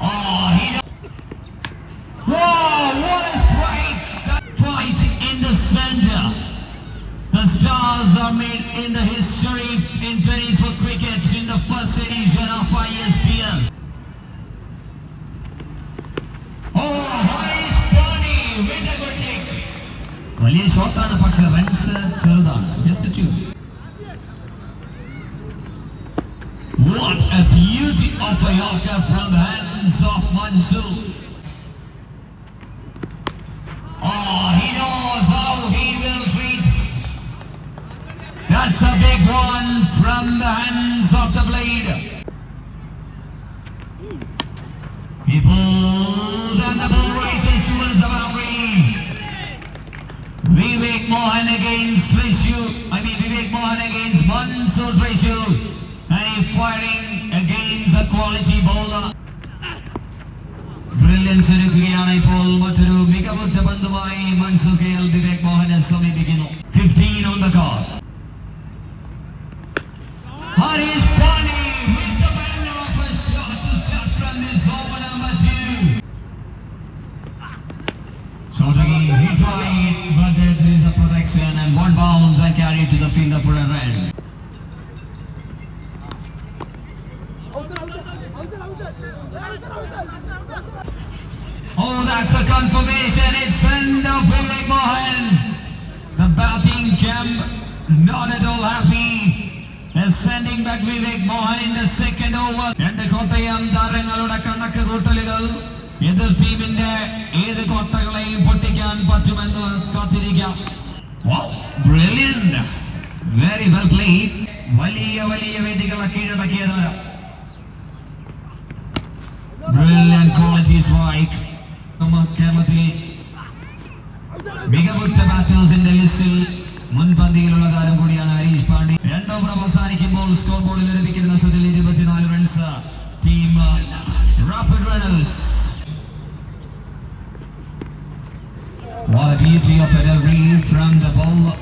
Oh, he Wow, what a fight in the center. The stars are made in the history in tennis for cricket in the first edition of ISPL. Oh, a good short just a two. Beauty of a Yorker from hands of Mansoor. Oh, he knows how he will treat. That's a big one from the hands of the blade. He pulls and the ball races towards the boundary. Vivek Mohan against Trishu. I mean Vivek Mohan against Mansoor Trishu. And he firing against a quality bowler. Brilliance ഒരുക്കുകയാണ് ഇപ്പോൾ മറ്റൊരു മികവുറ്റ ബന്ധുമായി Mansoor K L Vivek മോഹനെ സമീപിക്കുന്നു fifteen on the car Harish പാണി with the banner of a shot to start from this over number two. Shot again, he tried, but there is a protection and one bounce and carried to the fielder for a run. That's a confirmation. It's end of Vivek Mohan. The batting camp not at all happy. Is sending back Vivek Mohan in the second over. രണ്ട് കോട്ടയം താരങ്ങളുടെ കണക്ക് കൂട്ടലുകൾ എതിർ ടീമിന്റെ ഏത് കോട്ടകളെയും പൊട്ടിക്കാൻ പറ്റുമെന്ന് കാത്തിരിക്കാം very well played വലിയ വലിയ വേദികളെ കീഴടക്കിയ താരം ബ്രില്യന്റ് ക്വാളിറ്റി സ്ട്രൈക്ക് നമ്മ കേരളത്തിൽ മികവുറ്റ ബാറ്റേഴ്സിന്റെ ലിസ്റ്റിൽ മുൻപന്തിയിലുള്ള താരം കൂടിയാണ് ഹരീഷ് പാണ്ഡ്യ. രണ്ട് ഓവർ അവസാനിക്കുമ്പോൾ സ്കോർ ബോർഡിൽ ലഭിക്കുന്ന സ്ഥിതിയിൽ ഇരുപത്തിനാല് runs team Rapid Runners What a beauty of a read from the bowler.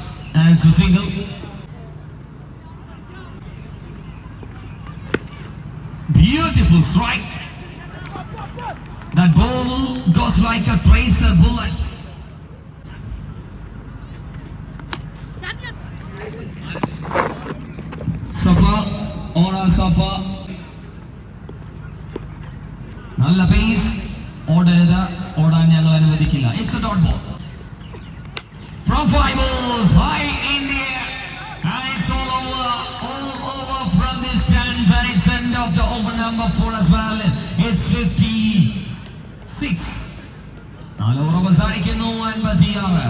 and it's a single. Beautiful strike. That ball goes like a tracer bullet. Safa, Ora Safa. നല്ല pace ഓടരുത് ഓടാൻ ഞങ്ങൾ അനുവദിക്കില്ല it's a dot ball From five balls, high of the over number four as well. It's 56. നാല് over അവസാനിക്കുന്നു അൻപത്തിയാറ്.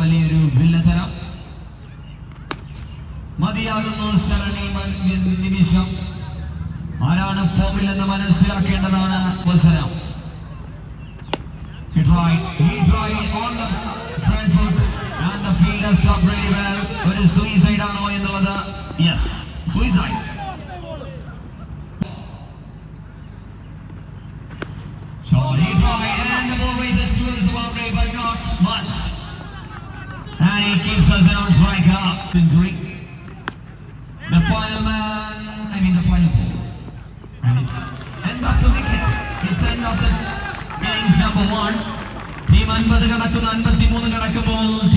വലിയൊരു വില്ലതരം മതിയാകുന്നു ശരണി നിമിഷം. ആരാണ് ഫോമിൽ എന്ന് മനസ്സിലാക്കേണ്ടതാണ് അവസരം He tried, he tried on the and the fielder stopped really well. ഒരു suicide ആണോ എന്നുള്ളത് yes suicide. So he tried and the ball races towards the boundary but not much. And he keeps us on strike up. Injury. The final man, I mean the final ball. And it's end of the wicket. It's end of the innings number one. Team അൻപത് കടക്കുന്ന അൻപത്തി മൂന്ന് കടക്കുമ്പോൾ ടീമിനായി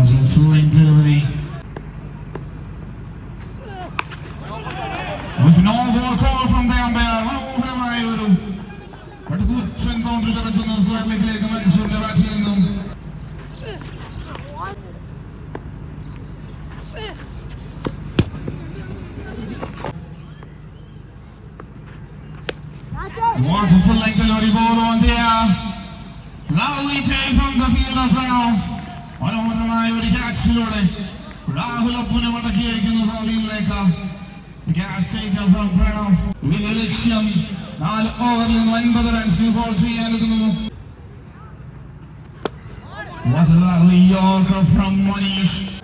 Was a fluent delivery. Was no ball call from the umpire. മനോഹരമായ ഒരു കടുകൂറ്റൻ counter കിടക്കുന്ന square ലെഗിലേക്ക് മൻസൂറിന്റെ ബാറ്റിൽ നിന്നും What a full length delivery ball on there. Lovely take from the field of Pranav. മനോഹരമായ ഒരു ക്യാച്ചിലൂടെ രാഹുൽ അപ്പുനെ മടക്കി അയക്കുന്നു ലക്ഷ്യം. നാല് ഓവറിൽ നിന്ന് ഒൻപത് റൺസ് ബോൾ ചെയ്യാനൊരുങ്ങുന്നു Was a lovely Yorker from Monish.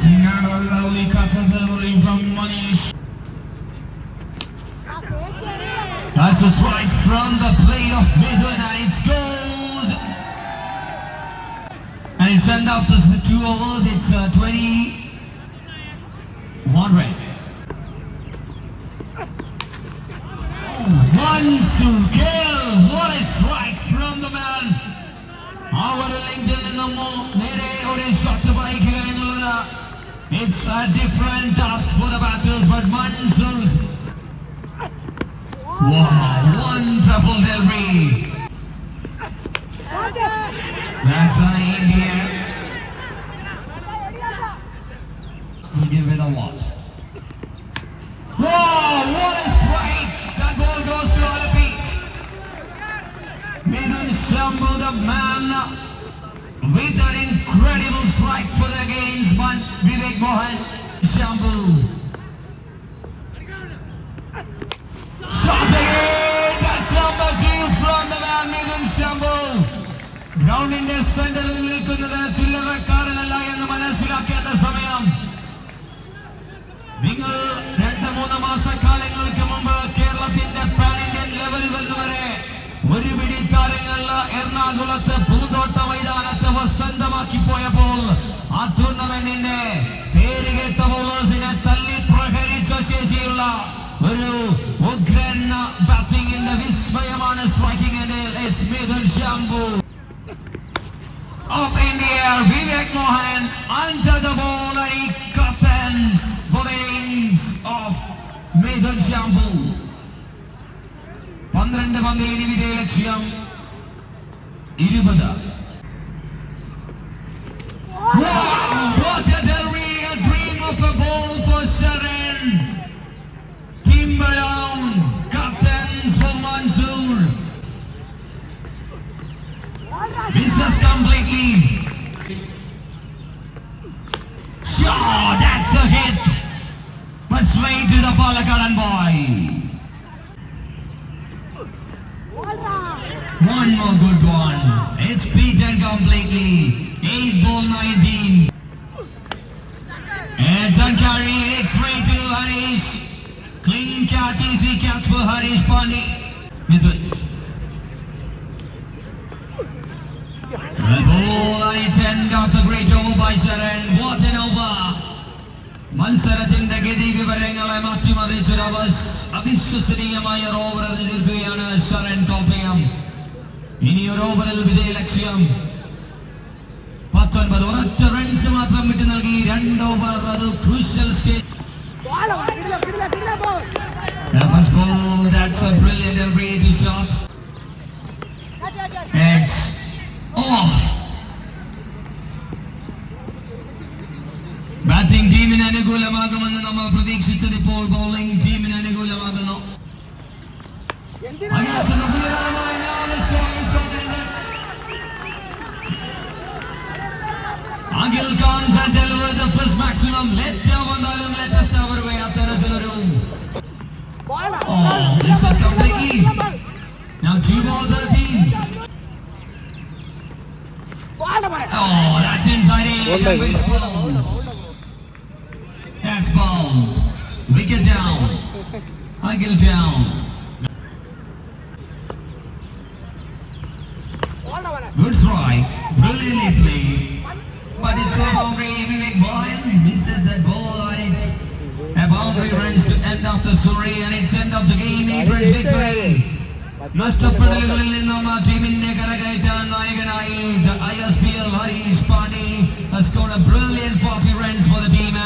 Was another lovely cut a delivery from Manish. That's a strike from the play of Midun and it goes. And it's end after the two overs. It's uh, 21 run. One kill. What a strike from the man. അവരുടെ ലെങ്കിൽ നിന്നും നേരെ ഒരു shot വായിക്കുക എന്നുള്ളത് it's a different task for the batters, but Mansur. Wow, wonderful delivery. That's an Indian. We'll it a lot. Wow, what a strike. That ball goes to Alapi. Midun Sambu, the man with an incredible strike for the against man, Vivek Mohan Shambu. Shot again! That's number two from the man Midun Shambu. ഗ്രൗണ്ടിന്റെ സെന്ററിൽ നിൽക്കുന്നത് ചില്ലറക്കാരനല്ല എന്ന് മനസ്സിലാക്കേണ്ട സമയം നിങ്ങൾ രണ്ട് മൂന്ന് മാസക്കാലങ്ങൾക്ക് മുമ്പ് കേരളത്തിന്റെ പാൻ ഇന്ത്യൻ ലെവലിൽ വന്നവരെ ഒരു പിടി താരങ്ങൾ എറണാകുളത്ത് നിന്നെ പേര് കേട്ട ബോളേഴ്സിനെ തള്ളി പ്രഹരിച്ച ശേഷിയുള്ള ഒരു ഉഗ്രൻ ബാറ്റിംഗിന്റെ വിസ്മയമാണ് സ്ട്രൈക്കിംഗിന്റെ Up in the air, Vivek Mohan under the ball and he curtains for the innings of Medhan Shambu. 12 പന്ത് 20 ലക്ഷ്യം 20 to boy. One more good one. It's beaten completely. 8 ball 19. And done carry it straight to Harish. Clean catch, easy catch for Harish Pandey. Mithun. The ball and it's end great over by Sharan. What an over. മത്സരത്തിന്റെ ഗതി വിവരങ്ങളെ മാറ്റിമറിച്ചൊരു അവിശ്വസനീയമായ over എറിഞ്ഞിരിക്കുകയാണ് Sharan Kottayam ഇനി ഒരു ഓവറിൽ വിജയലക്ഷ്യം പത്തൊൻപത് ഒരൊറ്റ റൺസ് മാത്രം വിട്ടു നൽകി. രണ്ട് ഓവർ അത് crucial stage first ball that's a brilliant and shot Eggs. Oh. Batting ടീമിന് അനുകൂലമാകുമെന്ന് നമ്മൾ പ്രതീക്ഷിച്ചത് ഇപ്പോൾ ബൗളിംഗ് ടീമിന് അനുകൂലമാകുന്നു Agil comes and delivers the first maximum. Let Javandalum let us cover away at the room. Oh, this is completely. Now two balls are Oh, that's inside. Eight. has bowled. Wicket down. Angle down. Good strike. Brilliantly played. But it's a boundary. Vivek Boyle misses that ball. And it's a boundary runs to end of the story. And it's end of the game. Eight runs victory. നഷ്ടപ്പെടലുകളിൽ നിന്നും ആ ടീമിനെ കരകയറ്റാൻ നായകനായി the ISPL Harish Pandey has scored a brilliant 40 runs for the team